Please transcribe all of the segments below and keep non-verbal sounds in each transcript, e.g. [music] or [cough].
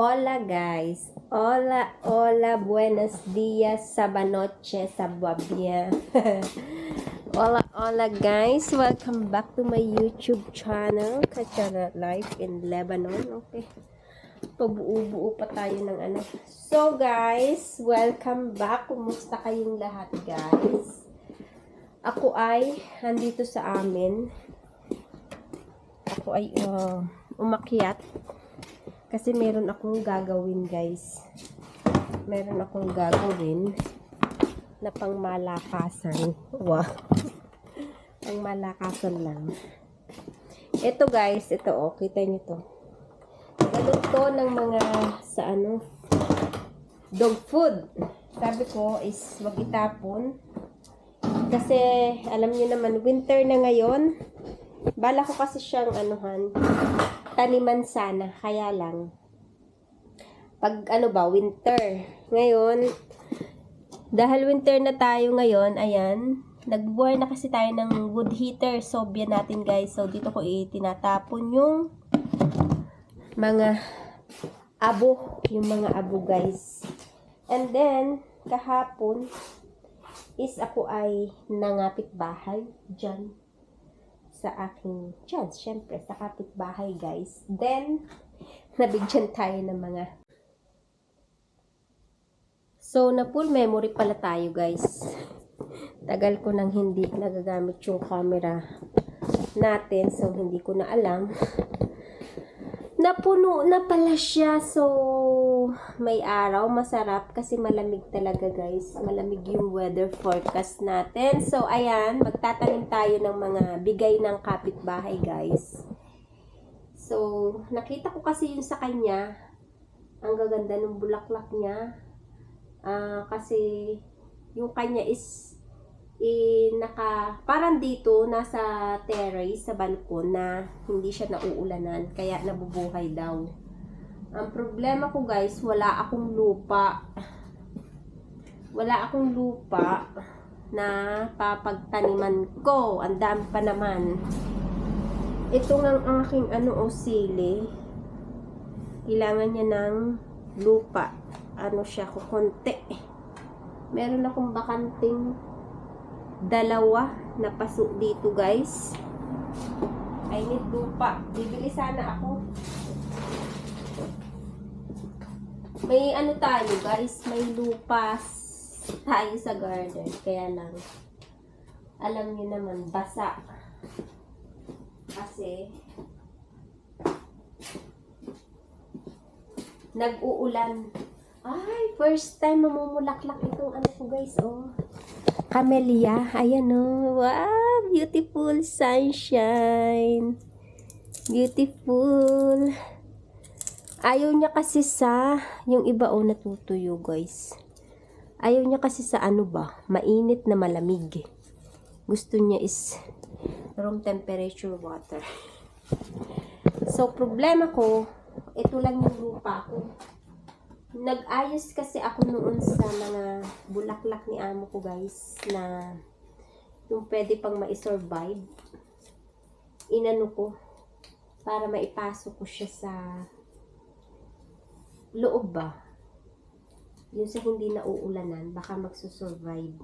Hola guys. Hola, hola, buenos dias, sabanoche, sababia. [laughs] hola, hola guys. Welcome back to my YouTube channel, Kachana Life in Lebanon. Okay. Pabuo-buo pa tayo ng ano. So guys, welcome back. Kumusta kayong lahat guys? Ako ay nandito sa amin. Ako ay uh, umakyat kasi meron akong gagawin, guys. Meron akong gagawin na pang malakasan. Wow. [laughs] pang malakasan lang. Ito, guys. Ito, oh. Kita nyo to. Ganun to ng mga sa ano dog food. Sabi ko is wag itapon. Kasi alam niyo naman winter na ngayon. Bala ko kasi siyang anuhan taniman sana, kaya lang. Pag ano ba, winter. Ngayon, dahil winter na tayo ngayon, ayan, nagbubuhay na kasi tayo ng wood heater. So, biyan natin guys. So, dito ko itinatapon yung mga abo. Yung mga abo guys. And then, kahapon, is ako ay nangapit bahay dyan sa aking chance, syempre, sa kapitbahay, guys. Then, nabigyan tayo ng mga So, na full memory pala tayo, guys. Tagal ko nang hindi nagagamit yung camera natin. So, hindi ko na alam. Napuno na pala siya. So, may araw. Masarap kasi malamig talaga, guys. Malamig yung weather forecast natin. So, ayan. Magtatanim tayo ng mga bigay ng kapitbahay, guys. So, nakita ko kasi yun sa kanya. Ang gaganda ng bulaklak niya. Ah, kasi yung kanya is eh, naka, parang dito, nasa terrace, sa balkon, na hindi siya nauulanan, kaya nabubuhay daw. Ang problema ko guys, wala akong lupa. Wala akong lupa na papagtaniman ko. Ang dami pa naman. Ito nga ang aking ano o sili. Kailangan niya ng lupa. Ano siya, kukunti. Meron akong bakanting dalawa na paso dito guys. I need lupa. Bibili sana ako. May ano tayo guys, may lupa tayo sa garden. Kaya lang, alam niyo naman, basa. Kasi, nag-uulan. Ay, first time mamumulaklak itong ano ko guys, oh. Camellia. Ayan o. Wow! Beautiful sunshine. Beautiful. Ayaw niya kasi sa, yung iba o natutuyo guys. Ayaw niya kasi sa ano ba, mainit na malamig. Gusto niya is room temperature water. [laughs] So, problema ko, ito lang yung lupa ko. Nag-ayos kasi ako noon sa mga bulaklak ni amo ko guys na yung pwede pang ma-survive. Inano ko para maipasok ko siya sa loob ba. Yung sa hindi nauulanan, baka magsusurvive.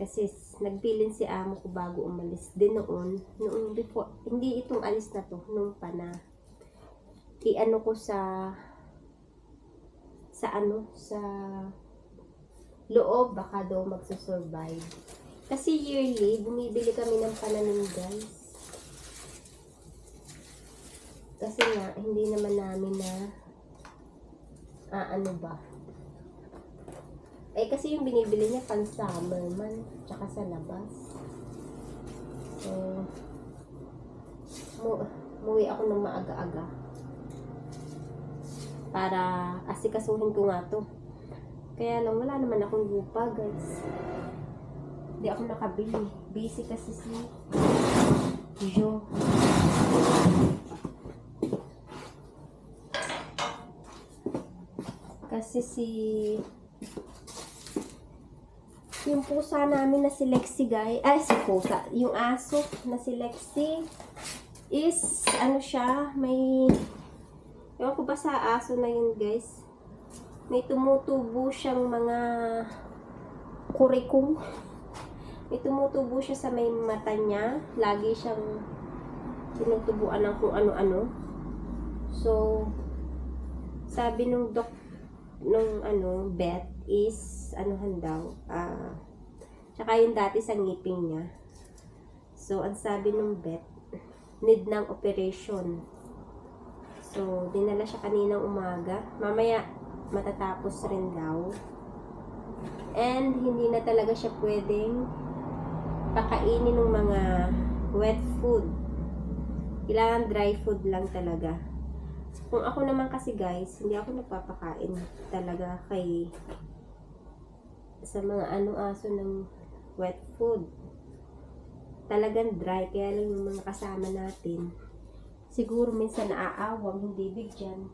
Kasi nagbilin si amo ko bago umalis din noon. Noong before, hindi itong alis na to, nung pa na i-ano ko sa sa ano, sa loob, baka daw magsusurvive. Kasi yearly, bumibili kami ng pananim, guys. Kasi nga, hindi naman namin na, ah, ano ba. Eh, kasi yung binibili niya pan summer man, tsaka sa labas. So, mu muwi ako ng maaga-aga para asikasuhin ko nga to. Kaya lang, wala naman akong lupa, guys. Hindi ako nakabili. Busy kasi si Jo. Kasi si yung pusa namin na si Lexi, guys. Ay, si pusa. Yung aso na si Lexi is, ano siya, may Ewan ko ba sa aso na yun, guys? May tumutubo siyang mga kurikong. May tumutubo siya sa may mata niya. Lagi siyang tinutubuan ng kung ano-ano. So, sabi nung doc, nung ano, vet is, anuhan daw, ah, tsaka yung dati sa ngipin niya. So, ang sabi nung vet, need ng operation. So, dinala siya kaninang umaga. Mamaya, matatapos rin daw. And, hindi na talaga siya pwedeng pakainin ng mga wet food. Kailangan dry food lang talaga. Kung ako naman kasi guys, hindi ako nagpapakain talaga kay sa mga ano aso ng wet food. Talagang dry, kaya lang yung mga kasama natin. Siguro minsan naaawang, hindi bigyan.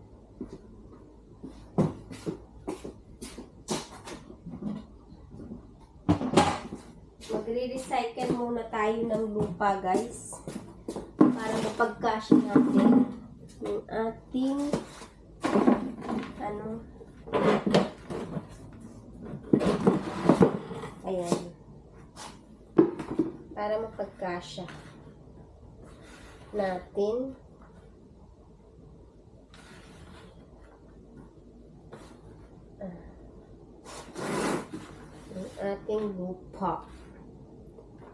Magre-recycle muna tayo ng lupa guys. Para mapagkasya natin yung ating ano ayan. Para mapagkasya natin. Ah, yung ating lupa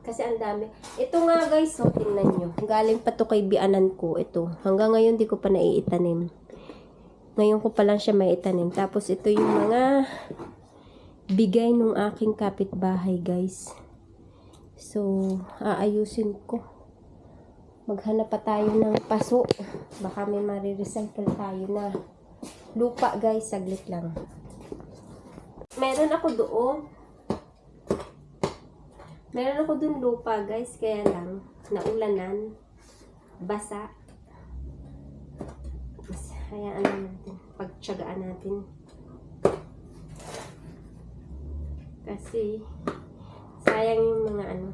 kasi ang dami. Ito nga guys, so tingnan nyo. Galing pa to kay bianan ko. Ito. Hanggang ngayon di ko pa naiitanim. Ngayon ko pa lang siya maitanim. Tapos ito yung mga bigay nung aking kapitbahay guys. So, aayusin ko. Maghanap pa tayo ng paso. Baka may marirecycle tayo na lupa guys. Saglit lang. Meron ako doon. Meron ako dun lupa, guys. Kaya lang, naulanan, basa. Hayaan lang natin. Pagtsagaan natin. Kasi, sayang yung mga ano,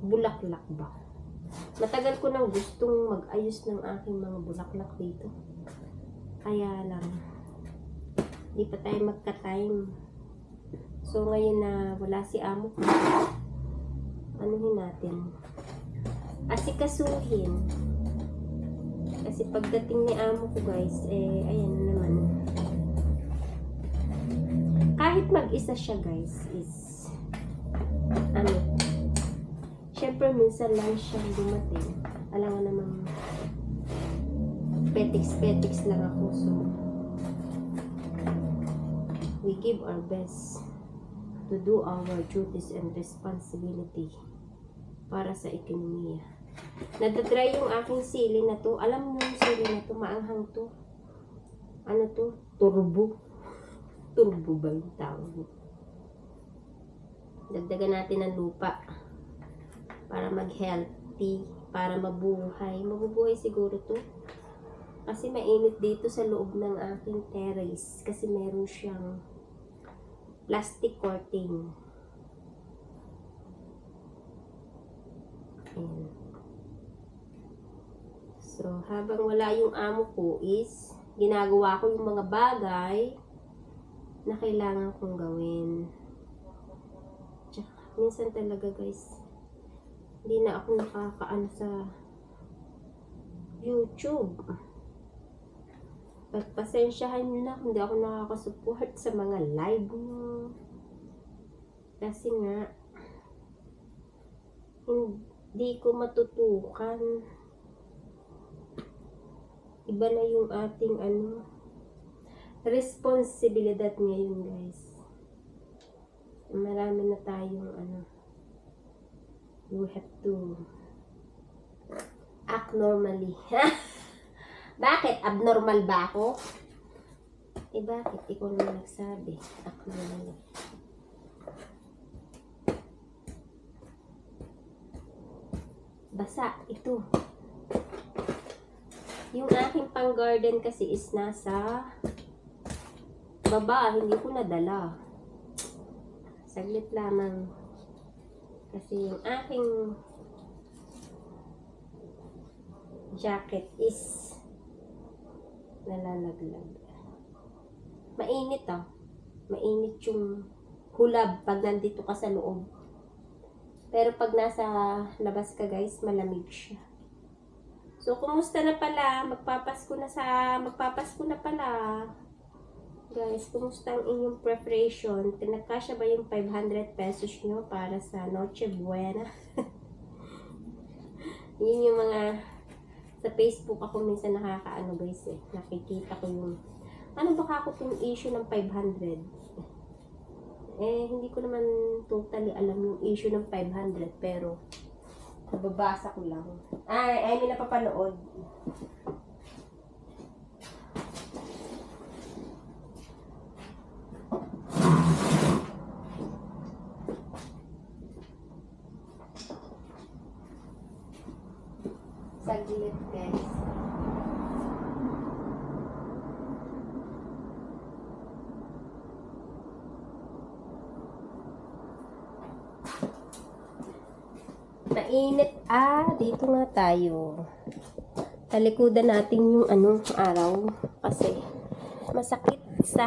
bulaklak ba? Matagal ko nang gustong mag-ayos ng aking mga bulaklak dito. Kaya lang, hindi pa tayo magka-time. So, ngayon na wala si amo ko, anuhin natin. Asikasuhin. Kasi pagdating ni amo ko guys, eh, ayan na naman. Kahit mag-isa siya guys, is, ano, syempre minsan lang siyang dumating. Alam nga namang, petiks-petiks lang ako, so, we give our best to do our duties and responsibility para sa ekonomiya. Nadadry yung aking sili na to. Alam mo yung sili na to, maanghang to. Ano to? Turbo. [laughs] Turbo ba yung tawag? Dagdagan natin ng lupa para mag-healthy, para mabuhay. Mabubuhay siguro to. Kasi mainit dito sa loob ng aking terrace. Kasi meron siyang plastic coating. Ayan. So, habang wala yung amo ko is, ginagawa ko yung mga bagay na kailangan kong gawin. Tsaka, minsan talaga guys, hindi na ako nakakaano sa YouTube. Pagpasensyahan nyo na kung hindi ako nakakasupport sa mga live nyo. Kasi nga, hindi ko matutukan. Iba na yung ating ano, responsibilidad ngayon guys. Marami na tayong ano, you have to act normally. [laughs] Bakit? Abnormal ba ako? Eh bakit? Ikaw na nagsabi. Abnormal. Basa. Ito. Yung aking pang garden kasi is nasa baba. Hindi ko nadala. Saglit lamang. Kasi yung aking jacket is Nalalaglag. Mainit ah. Mainit yung hulab pag nandito ka sa loob. Pero pag nasa labas ka guys, malamig siya. So, kumusta na pala? Magpapasko na sa... Magpapasko na pala. Guys, kumusta ang inyong preparation? Pinagkasya ba yung 500 pesos nyo para sa Noche Buena? [laughs] Yun yung mga... Sa Facebook ako minsan nakakaano guys eh. Nakikita ko yung... Ano ba ako itong issue ng 500? Eh, hindi ko naman totally alam yung issue ng 500. Pero, nababasa ko lang. Ay, ay, may napapanood. Saglit, guys. Mainit. Ah, dito nga tayo. Talikudan natin yung anong araw. Kasi masakit sa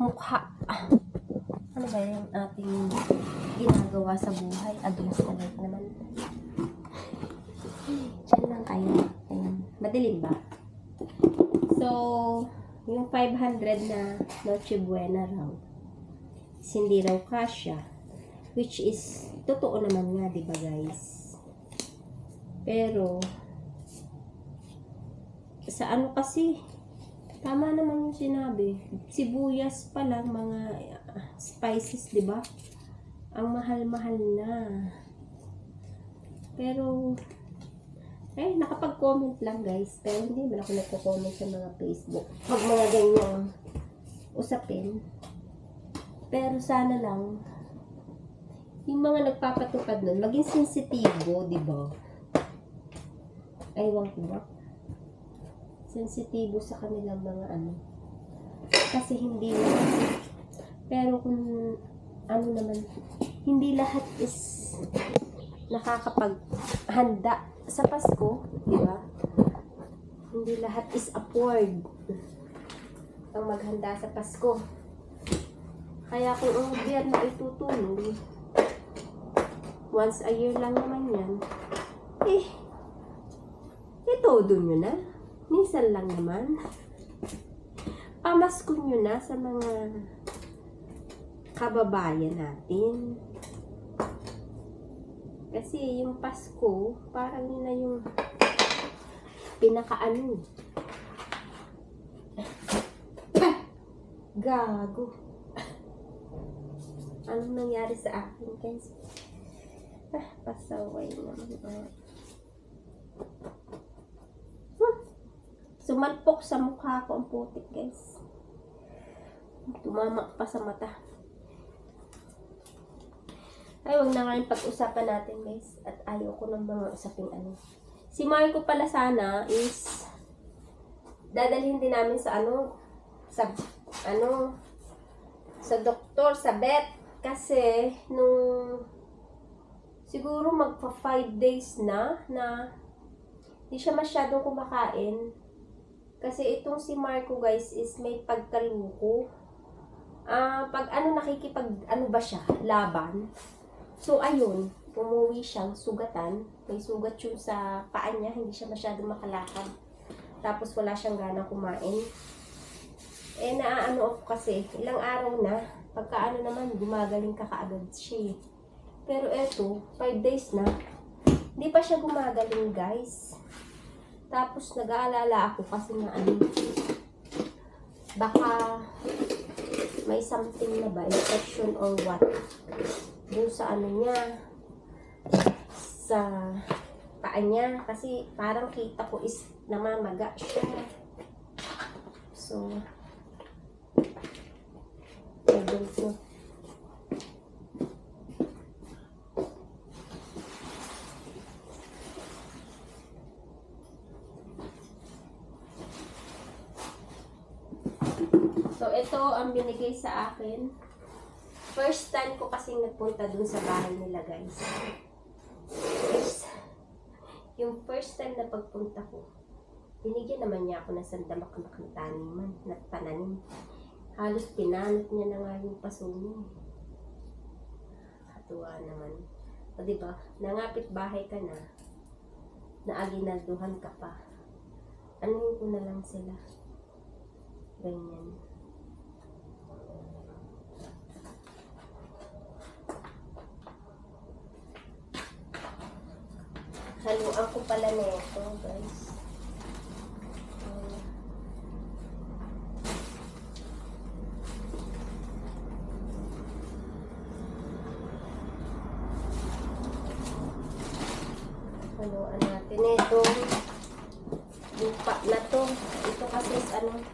mukha. Ano ba yung ating ginagawa sa buhay? Agnes na light naman. Diyan lang kayo. Ayan. Madilim ba? So, yung 500 na Noche Buena raw. Hindi raw kasya. Which is, totoo naman nga, di ba guys? Pero, sa ano kasi, tama naman yung sinabi. Sibuyas pa lang, mga ah, spices, di ba? Ang mahal-mahal na. Pero, eh, nakapag-comment lang guys. Pero hindi man ako nagko-comment sa mga Facebook. Pag mga ganyang usapin. Pero sana lang, yung mga nagpapatupad nun, maging sensitibo, di ba? Aywan ko ba? Sensitibo sa kanilang mga ano. Kasi hindi. Pero kung ano naman, hindi lahat is nakakapaghanda sa Pasko, di ba? Hindi lahat is afford ang maghanda sa Pasko. Kaya kung ang gobyerno ay tutulong, once a year lang naman yan, eh, eh todo nyo na. Minsan lang naman. Pamasko nyo na sa mga kababayan natin. Kasi yung Pasko, parang yun na yung pinakaano. Gago. Anong nangyari sa akin, guys? Ah, pasaway naman. Ah. Sumalpok sa mukha ko ang putik, guys. Tumama pa sa mata. Ay, wag na nga yung pag-usapan natin, guys. At ayaw ko ng mga usaping ano. Si Marco pala sana is dadalhin din namin sa ano, sa ano, sa doktor, sa vet. Kasi, nung siguro magpa 5 days na, na hindi siya masyadong kumakain. Kasi itong si Marco guys is may pagkaluko. Ah, pag ano nakikipag ano ba siya, laban. So ayun, umuwi siyang sugatan. May sugat yung sa paa niya, hindi siya masyadong makalakad. Tapos wala siyang gana kumain. Eh naaano ako kasi, ilang araw na, pagka ano naman, gumagaling ka kaagad siya. eh. Pero eto, 5 days na, hindi pa siya gumagaling guys. Tapos nag-aalala ako kasi na ano, baka may something na ba, infection or what, dun sa ano niya, sa paa niya. Kasi parang kita ko is namamaga siya. So, I don't know. So, ito ang binigay sa akin. First time ko kasing nagpunta dun sa bahay nila, guys. First, yung first time na pagpunta ko. Binigyan naman niya ako ng sandamak-mak na taniman, na pananim. Halos pinanot niya na nga yung paso niya. Katuwa naman. O diba, nangapit bahay ka na, naaginalduhan ka pa. Anuhin ko na lang sila. Ganyan. Haluan ko pala na ito, guys. Um, Haluan natin ito. Lupa na to. Ito kasi is ano.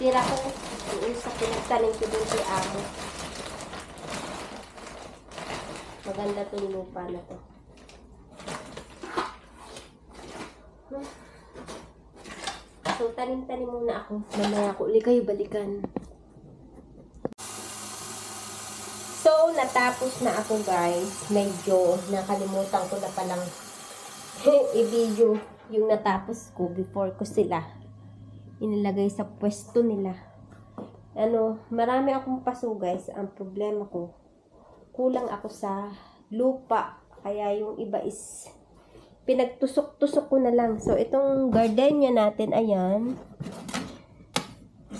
Tira ko yung sa pinagtanim ko dun si Amo. Maganda tong lupa na to. Hmm. So, tanim-tanim muna ako. Mamaya ko ulit kayo balikan. So, natapos na ako guys. Medyo nakalimutan ko na palang [laughs] i-video yung natapos ko before ko sila inilagay sa pwesto nila. Ano, marami akong paso guys. Ang problema ko, kulang ako sa lupa. Kaya yung iba is pinagtusok-tusok ko na lang. So, itong gardenia natin, ayan.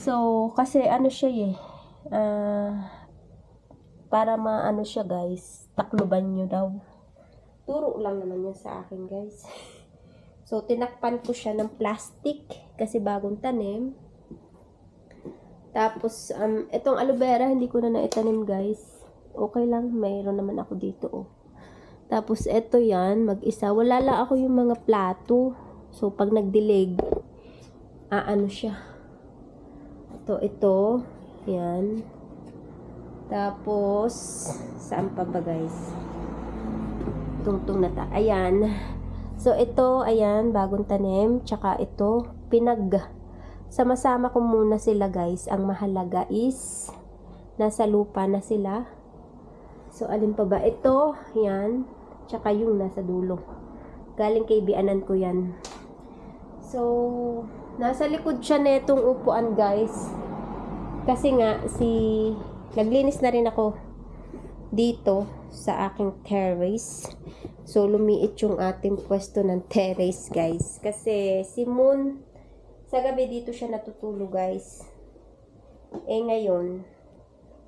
So, kasi ano siya eh. Ah, para maano siya guys. Takluban nyo daw. Turo lang naman yan sa akin guys. [laughs] So, tinakpan ko siya ng plastic kasi bagong tanim. Tapos, um, itong aloe vera, hindi ko na naitanim guys. Okay lang, mayroon naman ako dito oh. Tapos, ito yan, mag-isa. Wala lang ako yung mga plato. So, pag nagdilig, aano siya. Ito, ito. Yan. Tapos, saan pa ba guys? Tungtong na ta. Ayan. So, ito, ayan, bagong tanim. Tsaka ito, pinag... Sama-sama ko muna sila, guys. Ang mahalaga is, nasa lupa na sila. So, alin pa ba? Ito, yan. Tsaka yung nasa dulo. Galing kay bianan ko yan. So, nasa likod siya netong upuan, guys. Kasi nga, si... Naglinis na rin ako dito sa aking terrace. So, lumiit yung ating pwesto ng terrace, guys. Kasi si Moon, sa gabi dito siya natutulog, guys. Eh, ngayon,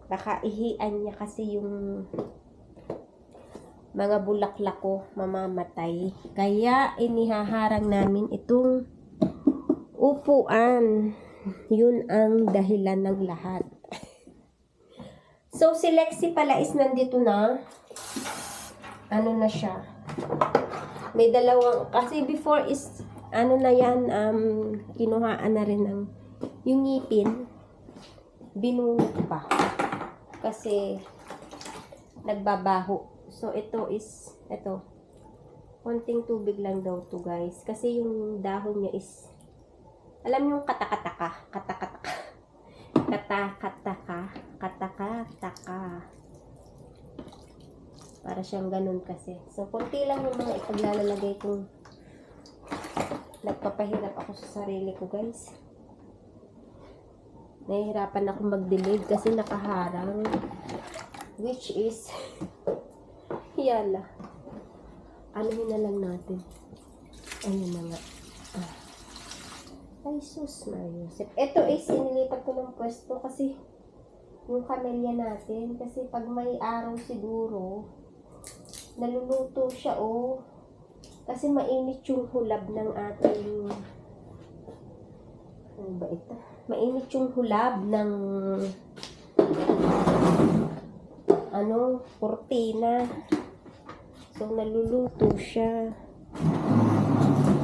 baka ihian niya kasi yung mga bulaklak ko mamamatay. Kaya, inihaharang namin itong upuan. Yun ang dahilan ng lahat. [laughs] So, si Lexi pala is nandito na. Ano na siya. May dalawang, kasi before is, ano na yan, um, kinuhaan na rin ng, yung ngipin, binunot pa. Kasi, nagbabaho. So, ito is, ito, konting tubig lang daw to guys. Kasi yung dahon niya is, alam yung katakataka, katakataka, [laughs] katakataka, katakataka. Para siyang ganun kasi. So, konti lang yung mga ipaglalagay kong nagpapahirap ako sa sarili ko, guys. Nahihirapan ako magdilig kasi nakaharang. Which is, [laughs] yala. Anuhin na lang natin. Ayun na nga. Ah. Ay, sus na Yusef. Ito is, inilipat ko ng pwesto kasi yung kamelya natin. Kasi pag may araw siguro, naluluto siya, oh. Kasi mainit yung hulab ng ating... Ano ba ito? Mainit yung hulab ng... Ano, kurtina. So, naluluto siya.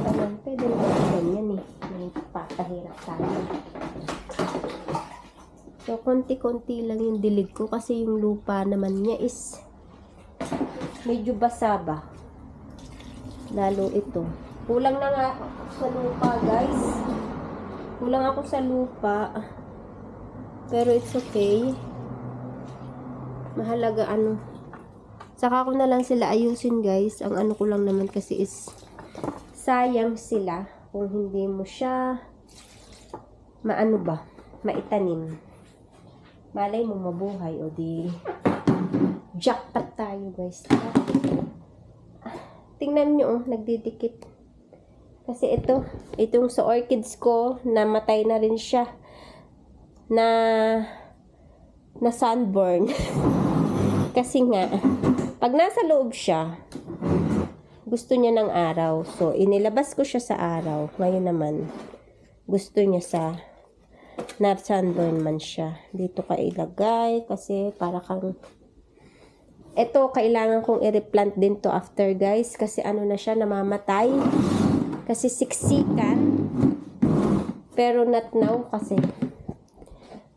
Alam, pwede naman ganyan eh. May papahirap tayo. So, konti-konti lang yung dilig ko kasi yung lupa naman niya is medyo basa ba. Lalo ito. Kulang na nga sa lupa, guys. Kulang ako sa lupa. Pero it's okay. Mahalaga ano. Saka ko na lang sila ayusin guys. Ang ano ko lang naman kasi is sayang sila kung hindi mo siya maano ba, maitanim. Malay mo mabuhay o di jackpot tayo guys. Tingnan nyo, oh, nagdidikit. Kasi ito, itong sa orchids ko, namatay na rin siya. Na, na sunburn. [laughs] Kasi nga, pag nasa loob siya, gusto niya ng araw. So, inilabas ko siya sa araw. Ngayon naman, gusto niya sa na sunburn man siya. Dito ka ilagay kasi para kang ito, kailangan kong i-replant din to after guys kasi ano na siya, namamatay. Kasi siksikan. Pero not now kasi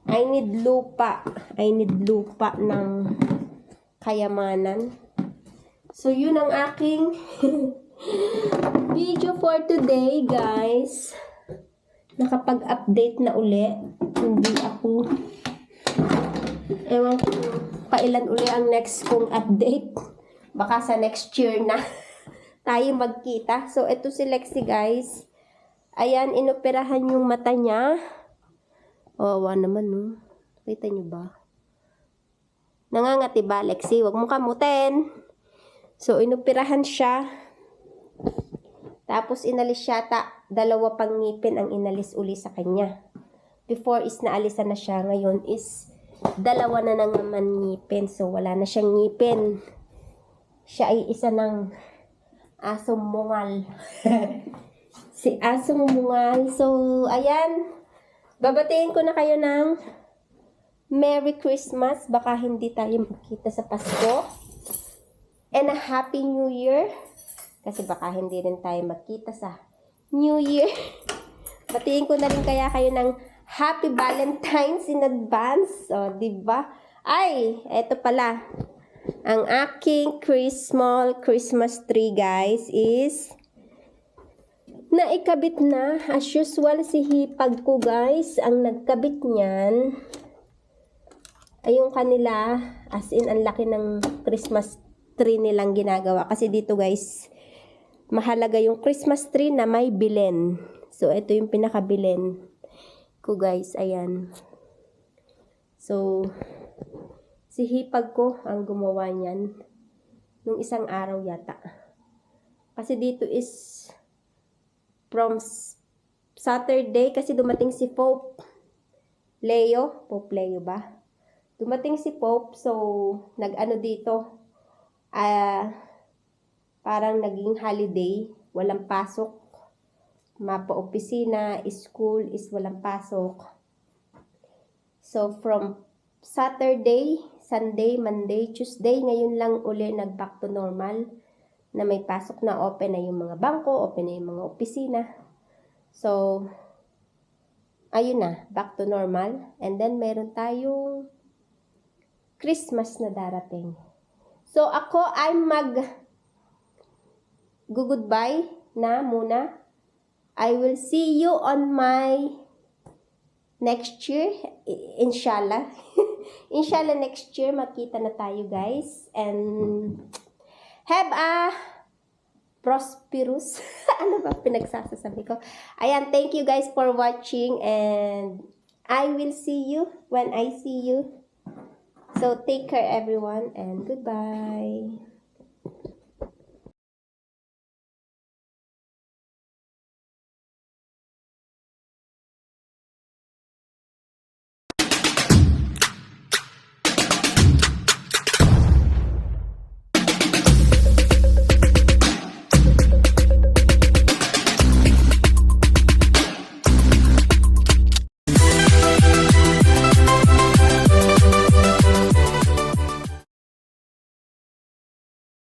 I need lupa. I need lupa ng kayamanan. So, yun ang aking [laughs] video for today, guys. Nakapag-update na uli. Hindi ako ewan ko kailan uli ang next kong update. Baka sa next year na [laughs] tayo magkita. So, ito si Lexi, guys. Ayan, inoperahan yung mata niya. Wawa naman, no? Kita niyo ba? Nangangati ba, Lexi? Huwag mo kamutin. So, inoperahan siya. Tapos, inalis yata. Dalawa pang ngipin ang inalis uli sa kanya. Before is naalisan na siya. Ngayon is dalawa na nang naman ngipin. So, wala na siyang ngipin. Siya ay isa ng asong mungal. [laughs] si asong mungal. So, ayan. Babatiin ko na kayo ng Merry Christmas. Baka hindi tayo magkita sa Pasko. And a Happy New Year. Kasi baka hindi rin tayo magkita sa New Year. [laughs] Batiin ko na rin kaya kayo ng Happy Valentine's in advance. O, di ba? Ay, eto pala. Ang aking Christmas Christmas tree, guys, is naikabit na. As usual, si Hipag ko, guys, ang nagkabit niyan ay yung kanila, as in, ang laki ng Christmas tree nilang ginagawa. Kasi dito, guys, mahalaga yung Christmas tree na may bilen. So, ito yung pinakabilen ko guys. Ayan. So, si Hipag ko ang gumawa niyan nung isang araw yata. Kasi dito is from Saturday kasi dumating si Pope Leo. Pope Leo ba? Dumating si Pope so nag-ano dito uh, parang naging holiday, walang pasok mapa-opisina, school is walang pasok. So, from Saturday, Sunday, Monday, Tuesday, ngayon lang uli nag-back to normal na may pasok na open na yung mga bangko, open na yung mga opisina. So, ayun na, back to normal. And then, meron tayong Christmas na darating. So, ako ay mag goodbye na muna I will see you on my next year, inshallah. [laughs] inshallah next year makita na tayo guys and have a prosperous [laughs] ano ba pinagsasasabi ko ayan thank you guys for watching and I will see you when I see you so take care everyone and goodbye